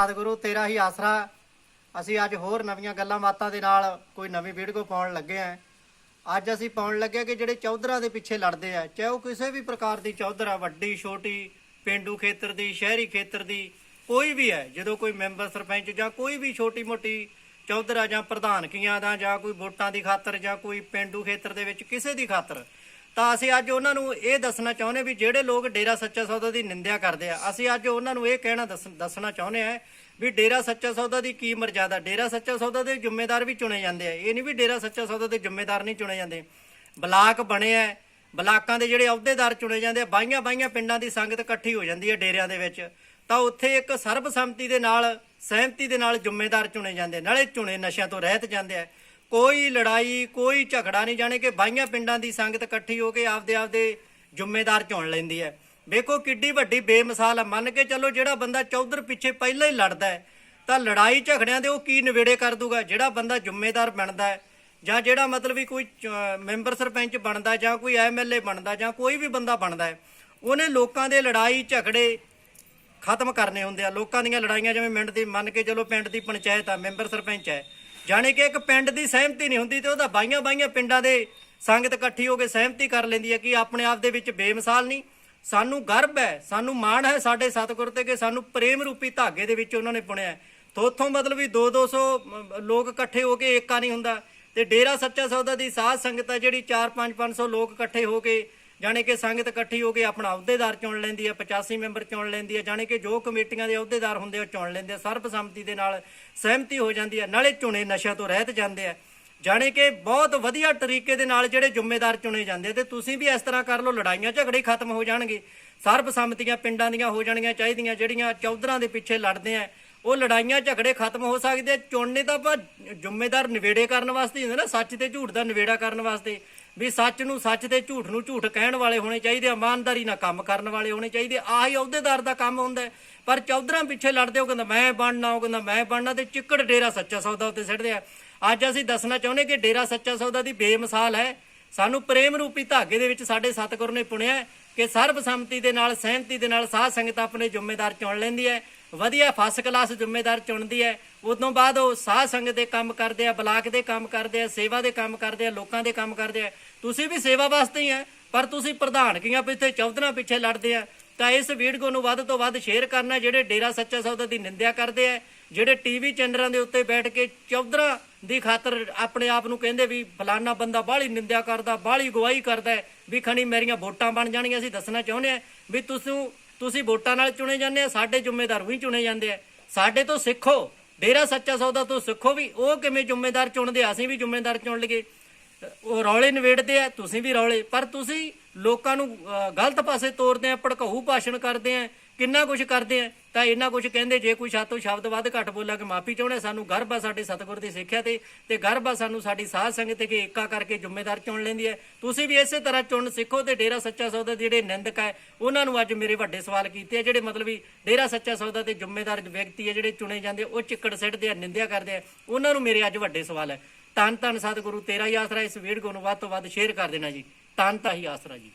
ਸਤਿਗੁਰੂ, ਤੇਰਾ ਹੀ ਆਸਰਾ। ਅਸੀਂ ਅੱਜ ਹੋਰ ਨਵੀਆਂ ਗੱਲਾਂ ਬਾਤਾਂ ਦੇ ਨਾਲ ਕੋਈ ਨਵੀਂ ਵੀਡੀਓ ਪਾਉਣ ਲੱਗੇ ਆਂ ਅੱਜ ਅਸੀਂ ਪਾਉਣ ਲੱਗੇ ਕਿ ਜਿਹੜੇ ਚੌਧਰਾਂ ਦੇ ਪਿੱਛੇ ਲੜਦੇ ਆ, ਚਾਹੇ ਉਹ ਕਿਸੇ ਵੀ ਪ੍ਰਕਾਰ ਦੀ ਚੌਧਰ ਆ, ਵੱਡੀ, ਛੋਟੀ, ਪਿੰਡੂ ਖੇਤਰ ਦੀ, ਸ਼ਹਿਰੀ ਖੇਤਰ ਦੀ, ਕੋਈ ਵੀ ਹੈ, ਜਦੋਂ ਕੋਈ ਮੈਂਬਰ ਸਰਪੰਚ ਜਾਂ ਕੋਈ ਵੀ ਛੋਟੀ ਮੋਟੀ ਚੌਧਰਾ ਜਾਂ ਪ੍ਰਧਾਨਕੀਆਂ ਦਾ ਜਾਂ ਕੋਈ ਵੋਟਾਂ ਦੀ ਖਾਤਰ ਜਾਂ ਕੋਈ ਪਿੰਡੂ ਖੇਤਰ ਦੇ ਵਿੱਚ ਕਿਸੇ ਦੀ ਖਾਤਰ ਤਾਂ ਅਸੀਂ ਅੱਜ ਉਹਨਾਂ ਨੂੰ ਇਹ ਦੱਸਣਾ ਚਾਹੁੰਦੇ ਵੀ ਜਿਹੜੇ ਲੋਕ ਡੇਰਾ ਸੱਚਾ ਸੌਦਾ ਦੀ ਨਿੰਦਿਆ ਕਰਦੇ ਆ, ਅਸੀਂ ਅੱਜ ਉਹਨਾਂ ਨੂੰ ਇਹ ਕਹਿਣਾ ਦੱਸ- ਦੱਸਣਾ ਚਾਹੁੰਦੇ ਆ ਵੀ ਡੇਰਾ ਸੱਚਾ ਸੌਦਾ ਦੀ ਕੀ ਮਰਜ਼ਾਦਾ, ਡੇਰਾ ਸੱਚਾ ਸੌਦਾ ਦੇ ਜ਼ਿੰਮੇਦਾਰ ਵੀ ਚੁਣੇ ਜਾਂਦੇ ਆ, ਇਹ ਨਹੀਂ ਵੀ ਡੇਰਾ ਸੱਚਾ ਸੌਦਾ ਦੇ ਜ਼ਿੰਮੇਦਾਰ ਨਹੀਂ ਚੁਣੇ ਜਾਂਦੇ। ਬਲਾਕ ਬਣੇ ਆ, ਬਲਾਕਾਂ ਦੇ ਜਿਹੜੇ ਅਹੁਦੇਦਾਰ ਚੁਣੇ ਜਾਂਦੇ ਆ ਬਾਈਆਂ ਬਾਈਆਂ ਪਿੰਡਾਂ ਦੀ ਸੰਗਤ ਇਕੱਠੀ ਹੋ ਜਾਂਦੀ ਹੈ ਡੇਰਿਆਂ ਦੇ ਵਿੱਚ, ਤਾਂ ਉੱਥੇ ਇੱਕ ਸਰਬਸੰਮਤੀ ਦੇ ਨਾਲ, ਸਹਿਮਤੀ ਦੇ ਨਾਲ ਜ਼ਿੰਮੇਦਾਰ ਚੁਣੇ ਜਾਂਦੇ ਨਾਲੇ ਚੁਣੇ, ਨਸ਼ਿਆਂ ਤੋਂ ਰਹਿਤ ਜਾਂਦੇ ਆ। ਕੋਈ ਲੜਾਈ, ਕੋਈ ਝਗੜਾ ਨਹੀਂ, ਜਾਣੇ ਕਿ ਬਾਈਆਂ ਪਿੰਡਾਂ ਦੀ ਸੰਗਤ ਇਕੱਠੀ ਹੋ ਕੇ ਆਪਦੇ ਆਪਦੇ ਜ਼ਿੰਮੇਦਾਰ ਚੁਣ ਲੈਂਦੀ ਹੈ। ਵੇਖੋ ਕਿੱਡੀ ਵੱਡੀ ਬੇਮਿਸਾਲ ਹੈ ਮੰਨ ਕੇ ਚੱਲੋ ਜਿਹੜਾ ਬੰਦਾ ਚੌਧਰ ਪਿੱਛੇ ਪਹਿਲਾਂ ਹੀ ਲੜਦਾ ਹੈ, ਤਾਂ ਲੜਾਈ ਝਗੜਿਆਂ ਦੇ ਉਹ ਕੀ ਨਿਵੇੜੇ ਕਰ ਦੂਗਾ? ਜਿਹੜਾ ਬੰਦਾ ਜ਼ਿੰਮੇਦਾਰ ਬਣਦਾ ਹੈ, ਜਾਂ ਜਿਹੜਾ ਮਤਲਬ ਵੀ ਕੋਈ ਚ- ਮੈਂਬਰ ਸਰਪੰਚ ਬਣਦਾ, ਜਾਂ ਕੋਈ ਐਮਐਲਏ ਬਣਦਾ, ਜਾਂ ਕੋਈ ਵੀ ਬੰਦਾ ਬਣਦਾ ਹੈ, ਉਹਨੇ ਲੋਕਾਂ ਦੇ ਲੜਾਈ ਝਗੜੇ ਖਤਮ ਕਰਨੇ ਹੁੰਦੇ ਆ। ਲੋਕਾਂ ਦੀਆਂ ਲੜਾਈਆਂ ਜਿਵੇਂ ਪਿੰਡ ਦੀ, ਮੰਨ ਕੇ ਚਲੋ ਪਿੰਡ ਦੀ ਪੰਚਾਇਤ ਆ, ਮੈਂਬਰ ਸਰਪੰਚ ਹੈ ਜਾਣੀ ਕਿ ਇੱਕ ਪਿੰਡ ਦੀ ਸਹਿਮਤੀ ਨਹੀਂ ਹੁੰਦੀ ਤੇ ਉਹਦਾ ਬਾਈਆਂ ਬਾਈਆਂ ਪਿੰਡਾਂ ਦੇ ਸੰਗਤ ਇਕੱਠੀ ਹੋ ਕੇ ਸਹਿਮਤੀ ਕਰ ਲੈਂਦੀ ਹੈ ਕਿ ਆਪਣੇ ਆਪ ਦੇ ਵਿੱਚ ਬੇਮਿਸਾਲ ਨਹੀਂ। ਸਾਨੂੰ ਗਰਵ ਹੈ, ਸਾਨੂੰ ਮਾਣ ਹੈ ਸਾਡੇ ਸਤਿਗੁਰ ਤੇ ਕਿ ਸਾਨੂੰ ਪ੍ਰੇਮ ਰੂਪੀ ਧਾਗੇ ਦੇ ਵਿੱਚ ਉਹਨਾਂ ਨੇ ਪੁਣਿਆ ਤੋਂ ਉੱਥੋਂ ਮਤਲਬ ਵੀ 2-200 ਲੋਕ ਇਕੱਠੇ ਹੋ ਕੇ ਏਕਾ ਨਹੀਂ ਹੁੰਦਾ ਤੇ ਡੇਰਾ ਸੱਚਾ ਸੌਦਾ ਦੀ ਸਾਧ ਸੰਗਤ ਹੈ ਜਿਹੜੀ 4-5-500 ਲੋਕ ਇਕੱਠੇ ਹੋ ਕੇ ਜਾਣੇ ਕਿ ਸੰਗਤ ਇਕੱਠੀ ਹੋ ਕੇ ਆਪਣਾ ਅਹੁਦੇਦਾਰ ਚੁਣ ਲੈਂਦੀ ਹੈ 85 ਮੈਂਬਰ ਚੁਣ ਲੈਂਦੀ ਹੈ, ਜਾਣੇ ਕਿ ਜੋ ਕਮੇਟੀਆਂ ਦੇ ਅਹੁਦੇਦਾਰ ਹੁੰਦੇ ਆ ਉਹ ਚੁਣ ਲੈਂਦੇ ਆ, ਸਰਬਸੰਮਤੀ ਦੇ ਨਾਲ ਸਹਿਮਤੀ ਹੋ ਜਾਂਦੀ ਹੈ, ਨਾਲੇ ਚੁਣੇ ਨਸ਼ਿਆਂ ਤੋਂ ਰਹਿਤ ਜਾਂਦੇ ਆ। ਜਾਣੇ ਕਿ ਬਹੁਤ ਵਧੀਆ ਤਰੀਕੇ ਦੇ ਨਾਲ ਜਿਹੜੇ ਜ਼ਿੰਮੇਦਾਰ ਚੁਣੇ ਜਾਂਦੇ ਆ ਤੇ ਤੁਸੀਂ ਵੀ ਇਸ ਤਰ੍ਹਾਂ ਕਰ ਲਓ, ਲੜਾਈਆਂ ਝਗੜੇ ਖਤਮ ਹੋ ਜਾਣਗੇ। ਸਰਬਸੰਮਤੀਆਂ ਪਿੰਡਾਂ ਦੀਆਂ ਹੋ ਜਾਣੀਆਂ ਚਾਹੀਦੀਆਂ, ਜਿਹੜੀਆਂ ਚੌਧਰਾਂ ਦੇ ਪਿੱਛੇ ਲੜਦੇ ਆ, ਉਹ ਲੜਾਈਆਂ ਝਗੜੇ ਖਤਮ ਹੋ ਸਕਦੇ ਆ। ਚੁਣਨੇ ਤਾਂ ਆਪਾਂ ਜ਼ਿੰਮੇਦਾਰ ਨਿਵੇੜੇ ਕਰਨ ਵਾਸਤੇ ਹੀ ਹੁੰਦੇ ਨਾ, ਸੱਚ ਤੇ ਝੂਠ ਦਾ ਨਿਵੇੜਾ ਕਰਨ ਵਾਸਤੇ। ਵੀ ਸੱਚ ਨੂੰ ਸੱਚ ਤੇ ਝੂਠ ਨੂੰ ਝੂਠ ਕਹਿਣ ਵਾਲੇ ਹੋਣੇ ਚਾਹੀਦੇ ਇਮਾਨਦਾਰੀ ਨਾਲ ਕੰਮ ਕਰਨ ਵਾਲੇ ਹੋਣੇ ਚਾਹੀਦੇ ਆ। ਆਹੀ ਅਹੁਦੇਦਾਰ ਦਾ ਕੰਮ ਹੁੰਦਾ ਪਰ ਚੌਧਰਾਂ ਪਿੱਛੇ ਲੜਦੇ ਹੋ, ਕਹਿੰਦਾ ਮੈਂ ਬਣਨਾ, ਉਹ ਕਹਿੰਦਾ ਮੈਂ ਬਣਨਾ ਤੇ ਚਿੱਕੜ ਡੇਰਾ ਸੱਚਾ ਸੌਦਾ ਉੱਤੇ ਸਿੱਟਦੇ ਆ। ਅੱਜ ਅਸੀਂ ਦੱਸਣਾ ਚਾਹੁੰਦੇ ਕਿ ਡੇਰਾ ਸੱਚਾ ਸੌਦਾ ਦੀ ਬੇਮਿਸਾਲ ਹੈ। ਸਾਨੂੰ ਪ੍ਰੇਮ ਰੂਪੀ ਧਾਗੇ ਦੇ ਵਿੱਚ ਸਾਡੇ ਸਤਿਗੁਰ ਨੇ ਪੁਣਿਆ ਹੈ ਕਿ ਸਰਬਸੰਮਤੀ ਦੇ ਨਾਲ, ਸਹਿਮਤੀ ਦੇ ਨਾਲ ਸਾਧ ਸੰਗਤ ਆਪਣੇ ਜ਼ਿੰਮੇਦਾਰ ਚੁਣ ਲੈਂਦੀ ਹੈ। ਵਧੀਆ ਫਸਟ ਕਲਾਸ ਜ਼ਿੰਮੇਦਾਰ ਚੁਣਦੀ ਹੈ। ਉਦੋਂ ਬਾਅਦ ਉਹ ਸਾਧ ਸੰਗਤ ਦੇ ਕੰਮ ਕਰਦੇ ਆ, ਬਲਾਕ ਦੇ ਕੰਮ ਕਰਦੇ ਆ, ਸੇਵਾ ਦੇ ਕੰਮ ਕਰਦੇ ਆ, ਲੋਕਾਂ ਦੇ ਕੰਮ ਕਰਦੇ ਆ। ਤੁਸੀਂ ਵੀ ਸੇਵਾ ਵਾਸਤੇ ਹੀ ਆ ਪਰ ਤੁਸੀਂ ਪ੍ਰਧਾਨਕੀਆਂ ਪਿੱਛੇ, ਚੌਧਰਾਂ ਪਿੱਛੇ ਲੜਦੇ ਆ। ਤਾਂ ਇਸ ਵੀਡੀਓ ਨੂੰ ਵੱਧ ਤੋਂ ਵੱਧ ਸ਼ੇਅਰ ਕਰਨਾ, ਜਿਹੜੇ ਡੇਰਾ ਸੱਚਾ ਸੌਦਾ ਦੀ ਨਿੰਦਿਆ ਕਰਦੇ ਆ, ਜਿਹੜੇ ਟੀਵੀ ਚੈਨਲਾਂ ਦੇ ਉੱਤੇ ਬੈਠ ਕੇ ਚੌਧਰਾਂ ਦੀ ਖਾਤਰ ਆਪਣੇ ਆਪ ਨੂੰ ਕਹਿੰਦੇ ਵੀ ਫਲਾਨਾ ਬੰਦਾ ਬਾਹਲੀ ਨਿੰਦਿਆ ਕਰਦਾ, ਬਾਹਲੀ ਗਵਾਹੀ ਕਰਦਾ ਵੀ ਖਣੀ ਮੇਰੀਆਂ ਵੋਟਾਂ ਬਣ ਜਾਣਗੀਆਂ ਅਸੀਂ ਦੱਸਣਾ ਚਾਹੁੰਦੇ ਆ ਵੀ ਤੁਸੀਂ ਤੁਸੀਂ ਵੋਟਾਂ ਨਾਲ ਚੁਣੇ ਜਾਂਦੇ ਆ ਸਾਡੇ ਜ਼ਿੰਮੇਦਾਰ ਵੀ ਚੁਣੇ ਜਾਂਦੇ ਆ। ਸਾਡੇ ਤੋਂ ਸਿੱਖੋ ਡੇਰਾ ਸੱਚਾ ਸੌਦਾ ਤੋਂ ਸਿੱਖੋ ਵੀ ਉਹ ਕਿਵੇਂ ਜ਼ਿੰਮੇਦਾਰ ਚੁਣਦੇ ਆ, ਅਸੀਂ ਵੀ ਜ਼ਿੰਮੇਦਾਰ ਚੁਣ ਲਈਏ। ਉਹ ਰੌਲੇ ਨਿਵੇੜਦੇ ਆ ਤੁਸੀਂ ਵੀ ਰੌਲੇ ਪਰ ਤੁਸੀਂ ਲੋਕਾਂ ਨੂੰ ਗਲਤ ਪਾਸੇ ਤੋਰਦੇ ਆ, ਭੜਕਾਊ ਭਾਸ਼ਣ ਕਰਦੇ ਆ, ਕਿੰਨਾ ਕੁਝ ਕਰਦੇ ਆ, ਤਾਂ ਇੰਨਾ ਕੁਝ ਕਹਿੰਦੇ, ਜੇ ਕੋਈ ਸਾਤੋਂ ਸ਼ਬਦ ਵੱਧ ਘੱਟ ਬੋਲਾ ਕਿ ਮਾਫੀ ਚਾਹੁੰਦੇ, ਸਾਨੂੰ ਗਰਭ ਆ ਸਾਡੇ ਸਤਿਗੁਰ ਦੀ ਸਿੱਖਿਆ ਤੇ ਤੇ ਗਰਭ ਆ ਸਾਨੂੰ ਸਾਡੀ ਸਾਧ ਸੰਗਤ ਤੇ ਕਿ ਏਕਾ ਕਰਕੇ ਜ਼ਿੰਮੇਦਾਰ ਚੁਣ ਲੈਂਦੀ ਹੈ। ਤੁਸੀਂ ਵੀ ਇਸੇ ਤਰ੍ਹਾਂ ਚੁਣ ਸਿੱਖੋ ਤੇ ਡੇਰਾ ਸੱਚਾ ਸੌਦਾ ਦੇ ਜਿਹੜੇ ਨਿੰਦਕ ਹੈ ਉਹਨਾਂ ਨੂੰ ਅੱਜ ਮੇਰੇ ਵੱਡੇ ਸਵਾਲ ਕੀਤੇ ਆ, ਜਿਹੜੇ ਮਤਲਬ ਵੀ ਡੇਰਾ ਸੱਚਾ ਸੌਦਾ ਤੇ ਜ਼ਿੰਮੇਦਾਰ ਵਿਅਕਤੀ ਹੈ ਜਿਹੜੇ ਚੁਣੇ ਜਾਂਦੇ ਉਹ ਚਿੱਕੜ ਸਿੱਟਦੇ ਆ, ਨਿੰਦਿਆ ਕਰਦੇ ਆ, ਉਹਨਾਂ ਨੂੰ ਮੇਰੇ ਅੱਜ ਵੱਡੇ ਸਵਾਲ ਹੈ। ਧੰਨ ਧੰਨ ਸਤਿਗੁਰੂ, ਤੇਰਾ ਹੀ ਆਸਰਾ ਇਸ ਵੀਡੀਓ ਨੂੰ ਵੱਧ ਤੋਂ ਵੱਧ ਸ਼ੇਅਰ ਕਰ ਦੇਣਾ ਜੀ। ਧੰਨ ਹੀ ਆਸਰਾ ਜੀ।